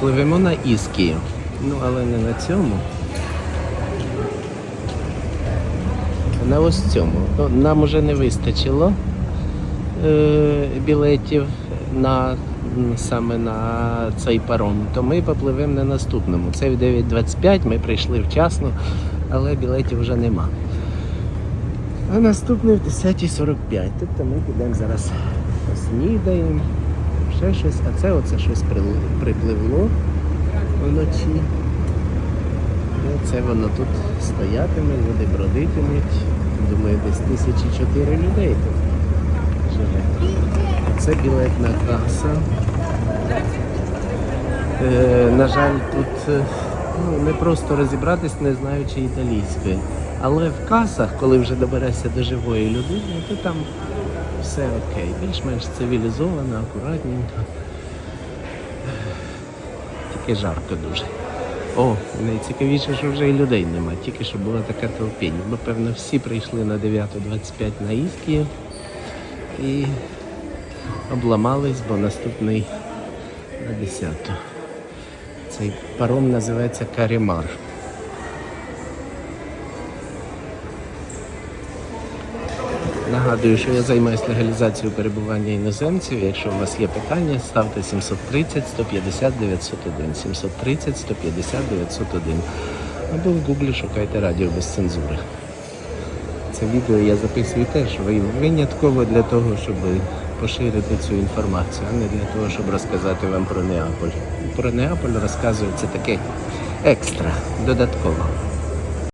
Пливемо на Іскію. Ну, але не на цьому. На ось цьому. Ну, Нам уже не вистачило е, білетів на саме на цей паром, то ми попливемо на наступному. Це в 9.25, ми прийшли вчасно, але білетів вже нема. А наступний в 10.45. Тобто ми підемо зараз поснідаємо, ще щось, а це оце щось припливло вночі. І це воно тут стоятиме, люди бродитимуть. Думаю, десь тисячі чотири людей тут живе. Це білетна каса. Е, на жаль, тут е, ну, не просто розібратись, не знаючи італійської. Але в касах, коли вже доберешся до живої людини, то там все окей. Більш-менш цивілізовано, акуратненько. Тільки жарко дуже. О, найцікавіше, що вже і людей нема, тільки що була така толпінь. Бо певно всі прийшли на 9.25 на Іскію і обламались, бо наступний на 10. Цей паром називається Карімар. Нагадую, що я займаюся легалізацією перебування іноземців. Якщо у вас є питання, ставте 730 150 901. 730 150 901. Або в гуглі шукайте радіо без цензури. Це відео я записую теж винятково для того, щоб поширити цю інформацію, а не для того, щоб розказати вам про Неаполь. Про Неаполь розказую це таке екстра, додатково.